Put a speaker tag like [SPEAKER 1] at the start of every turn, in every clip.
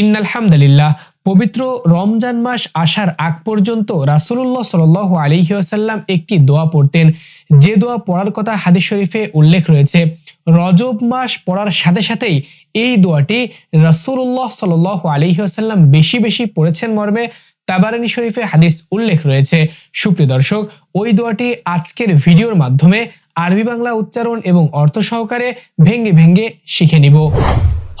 [SPEAKER 1] ইন্নালহামদুলিল্লাহ, পবিত্র রমজান মাস আসার আগ পর্যন্ত রাসূলুল্লাহ সাল্লাল্লাহু আলাইহি ওয়াসাল্লাম একটি দোয়া পড়তেন। যে দোয়া পড়ার কথা হাদিস শরীফে উল্লেখ রয়েছে, রজব মাস পড়ার সাথে সাথেই এই দোয়াটি রাসূলুল্লাহ সাল্লাল্লাহু আলাইহি ওয়াসাল্লাম বেশি বেশি পড়েছেন মর্মে তাবারানি শরীফে হাদিস উল্লেখ রয়েছে। সুপ্রিয় দর্শক, ওই দোয়াটি আজকের ভিডিওর মাধ্যমে আরবি বাংলা উচ্চারণ এবং অর্থ সহকারে ভেঙ্গে ভেঙ্গে শিখে নিব।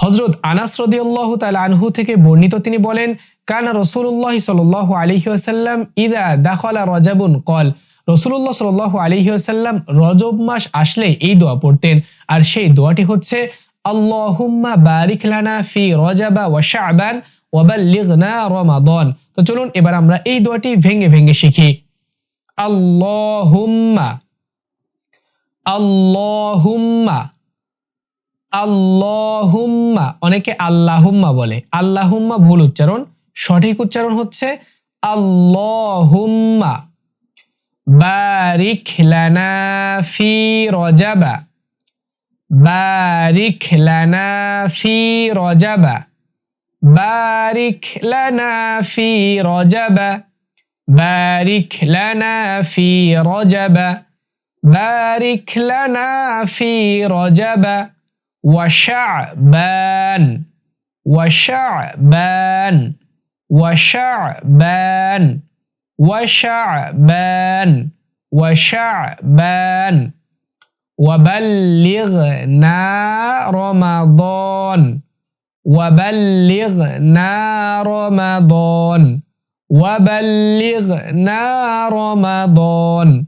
[SPEAKER 1] হজরত আনাস রদিউল্লাহ তাল আনহু থেকে বর্ণিত তিনি বলেন, কানা রসুল্লাহ সাল আলহি আসাল্লাম ইদা দাখলা রজাবুন কল রসুল্লাহ সাল আলহি আসাল্লাম রজব মাস আসলে এই দোয়া পড়তেন। আর সেই দোয়াটি হচ্ছে, আল্লাহুম্মা বারিক লানা ফি রজাবা ওয়া শাবান ওয়া বাল্লিগনা রমাদান। তো চলুন এবার আমরা এই দোয়াটি ভেঙ্গে ভেঙ্গে শিখি। আল্লাহুম্মা আল্লাহুম্মা আল্লাহুম্মা, অনেকে আল্লাহুম্মা বলে। আল্লাহুম্মা ভুল উচ্চারণ। সঠিক উচ্চারণ হচ্ছে আল্লাহুম্মা। বারিক লানা ফি রজাবা। বারিক লানা ফি রজাবা। বারিক লানা ফি রজাবা। বারিক লানা ফি রজাবা। বারিক লানা ফি রজাবা। وشعبان وشعبان وشعبان وشعبان وشعبان. وبلغنا رمضان وبلغنا رمضان وبلغنا رمضان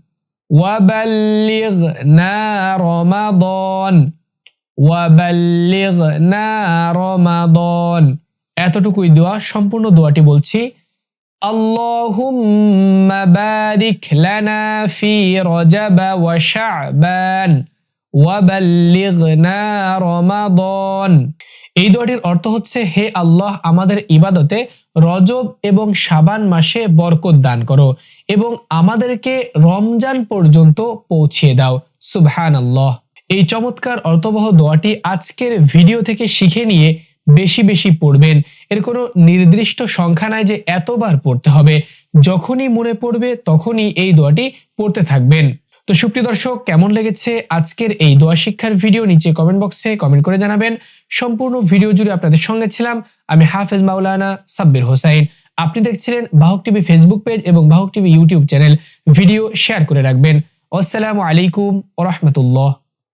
[SPEAKER 1] وبلغنا رمضان. ওয়াবাল্লিগনা রমাদন। এতটুকুই দোয়া, সম্পূর্ণ দোয়াটি বলছি, আল্লাহুম্মা বারিক লানা ফি রজাব ওয়া শাবান, ওয়াবাল্লিগনা রমাদন। এই দোয়াটির অর্থ হচ্ছে, হে আল্লাহ, আমাদের ইবাদতে রজব এবং শাবান মাসে বরকত দান করো এবং আমাদেরকে রমজান পর্যন্ত পৌঁছিয়ে দাও। সুবহান আল্লাহ এই চমৎকার অর্থবহ দোয়াটি আজকের ভিডিও থেকে শিখে নিয়ে বেশি বেশি পড়বেন। এর কোনো নির্দিষ্ট সংখ্যা নাই যে এতবার পড়তে হবে। যখনই মনে পড়বে তখনই এই দোয়াটি পড়তে থাকবেন। তো সুপ্রিয় দর্শক, কেমন লেগেছে আজকের এই দোয়া শিক্ষার ভিডিও? নিচে কমেন্ট বক্সে কমেন্ট করে জানাবেন। সম্পূর্ণ ভিডিও জুড়ে আপনাদের সঙ্গে ছিলাম আমি হাফেজ মাওলানা সাব্বির হোসাইন। আপনি দেখছিলেন বাহক টিভি ফেসবুক পেজ এবং Bahok TV YouTube channel video share করে রাখবেন। আসসালামু আলাইকুম ও রহমতুল্লাহ।